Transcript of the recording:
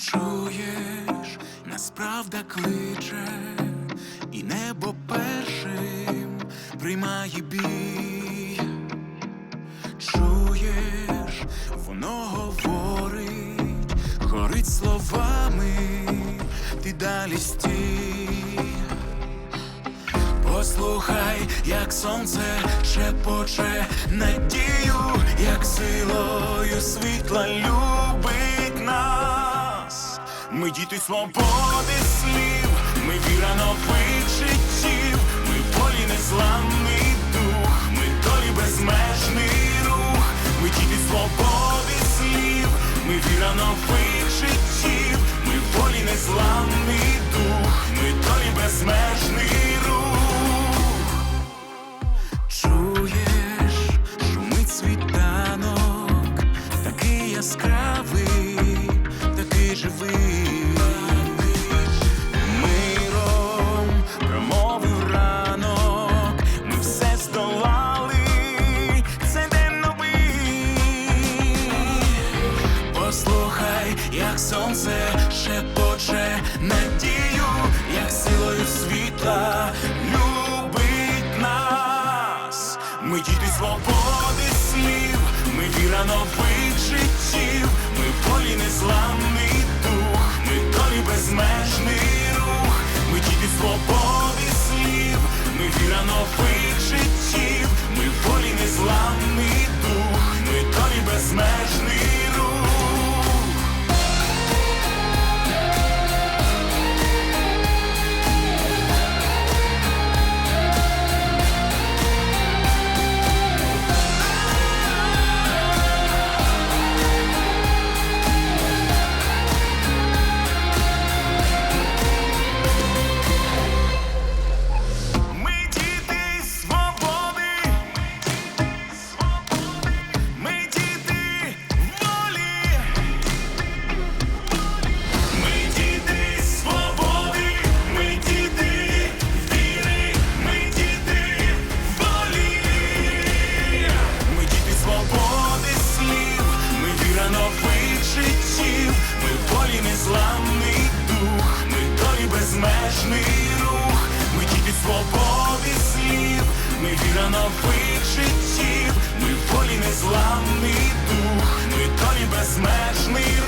Чуєш, нас правда кличе, і небо першим приймає бій. Чуєш, воно говорить, горить словами, ти далі стій. Послухай, як сонце шепоче надію, як силою світла. Ми діти свободи слів, ми віра нових життів, ми волі незламний дух, ми долі безмежний рух, ми діти свободи слів, ми віра нових життів, ми волі незламний дух, ми долі безмежний як сонце шепоче надію, як силою світла любить нас. Ми діти свободи слів, ми віра нових життів, ми волі незламний дух, ми долі безмежний безмежний рух, ми діти свободи слів, ми віра нових життів, ми волі незламний дух, ми долі безмежний